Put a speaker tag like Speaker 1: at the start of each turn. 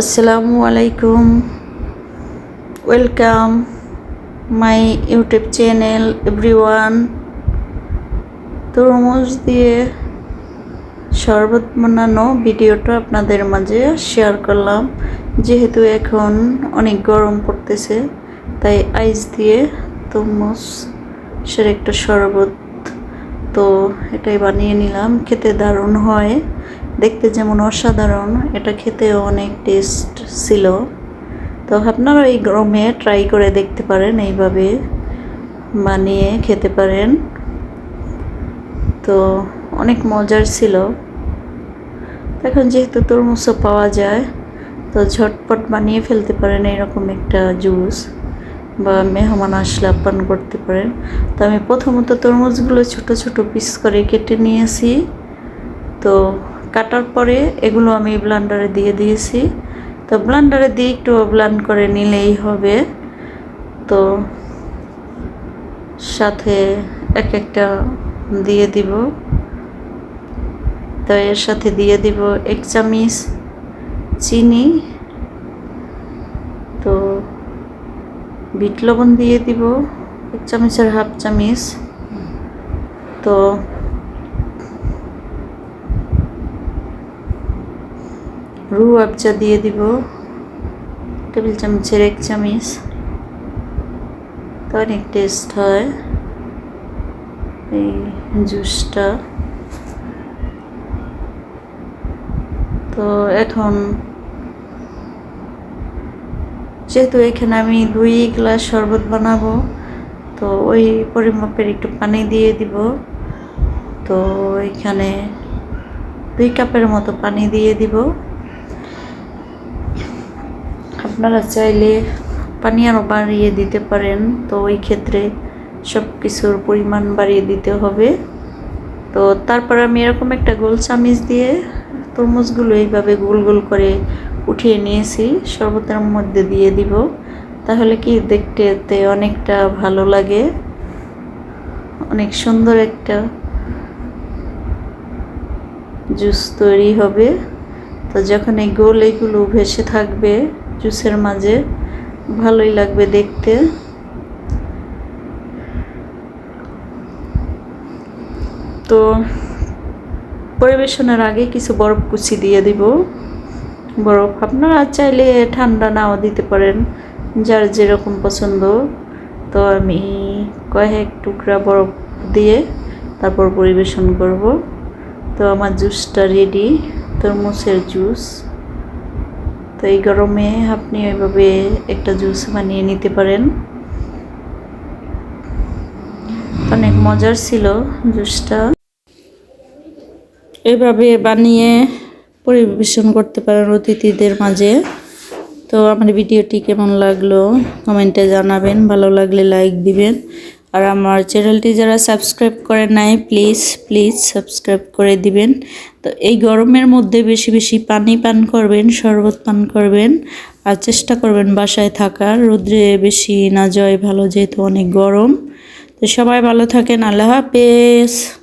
Speaker 1: আসসালামু আলাইকুম। Welcome my YouTube channel everyone তরমুজ দিয়ে শরবত বানানো ভিডিওটা আপনাদের মাঝে শেয়ার করলাম। যেহেতু এখন অনেক গরম পড়তেছে, তাই আইস দিয়ে তরমুজ সের একটা শরবত। তো এটাই বানিয়ে নিলাম, খেতে দারুণ হয়। দেখতে যেমন অসাধারণ, এটা খেতেও অনেক টেস্ট ছিল। তো আপনারা এই গরমে ট্রাই করে দেখতে পারেন, এইভাবে বানিয়ে খেতে পারেন। তো অনেক মজার ছিল। এখন যেহেতু তরমুজও পাওয়া যায়, তো ঝটপট বানিয়ে ফেলতে পারেন এরকম একটা জুস বা মেহমান আসলে আপ্যায়ন করতে পারেন। তো আমি প্রথমত তরমুজগুলো ছোট ছোট পিস করে কেটে নিয়েছি। তো কাটার পরে এগুলো আমি ব্লান্ডারে দিয়ে দিয়েছি। তো ব্লান্ডারে দিয়ে একটু ব্লান্ড করে নিলেই হবে। তো সাথে এক একটা দিয়ে দিব। তো এর সাথে দিয়ে দিব এক চামিচ চিনি। তো বিট লবণ দিয়ে দিব, এক চামচের হাফ চামিচ। তো রু আবজা দিয়ে দিব। টেবিল চামচের এক চামচ। তো অনেক টেস্ট হয়। এই জুসটা। তো এখন যেহেতু এখানে আমি দুই গ্লাস শরবত বানাবো, তো ওই পরিমাপের একটু পানি দিয়ে দিব। তো এখানে দুই কাপের মতো পানি দিয়ে দিব। আপনারা চাইলে পানি আরও বাড়িয়ে দিতে পারেন। তো ওই ক্ষেত্রে সব কিছুর পরিমাণ বাড়িয়ে দিতে হবে। তো তারপর আমি এরকম একটা গোল চামিচ দিয়ে তরমুজগুলো এইভাবে গোল গোল করে উঠিয়ে নিয়েছি। শরবতের মধ্যে দিয়ে দিব। তাহলে কি দেখতে অনেকটা ভালো লাগে। অনেক সুন্দর একটা জুস তৈরি হবে। তো যখন এই গোল এইগুলো ভেসে থাকবে জুসের মাঝে। ভালোই লাগবে দেখতে। তো পরিবেশনের আগে কিছু বরফ কুচি দিয়ে দিব। বরফ আপনারা চাইলে ঠান্ডা নাও দিতে পারেন, যার যেরকম পছন্দ। তো আমি কয়েক টুকরা বরফ দিয়ে তারপর পরিবেশন করব। তো আমার জুসটা রেডি তরমুজের জুস। তো এই গরমে আপনি ওইভাবে একটা জুস বানিয়ে নিতে পারেন। অনেক মজার ছিল জুসটা। এভাবে বানিয়ে পরিবেশন করতে পারেন অতিথিদের মাঝে। তো আমার ভিডিওটি কেমন লাগল কমেন্টে জানাবেন, ভালো লাগলে লাইক দিবেন। আর আমার চ্যানেলটি যারা সাবস্ক্রাইব করে নাই প্লিজ প্লিজ সাবস্ক্রাইব করে দিবেন। তো এই গরমের মধ্যে বেশি বেশি পানি পান করবেন, শরবত পান করবেন, আর চেষ্টা করবেন বাসায় থাকার। রোদ্রে বেশি না যায় ভালো, যেহেতু অনেক গরম। তো সবাই ভালো থাকেন, আল্লাহ হাফেজ।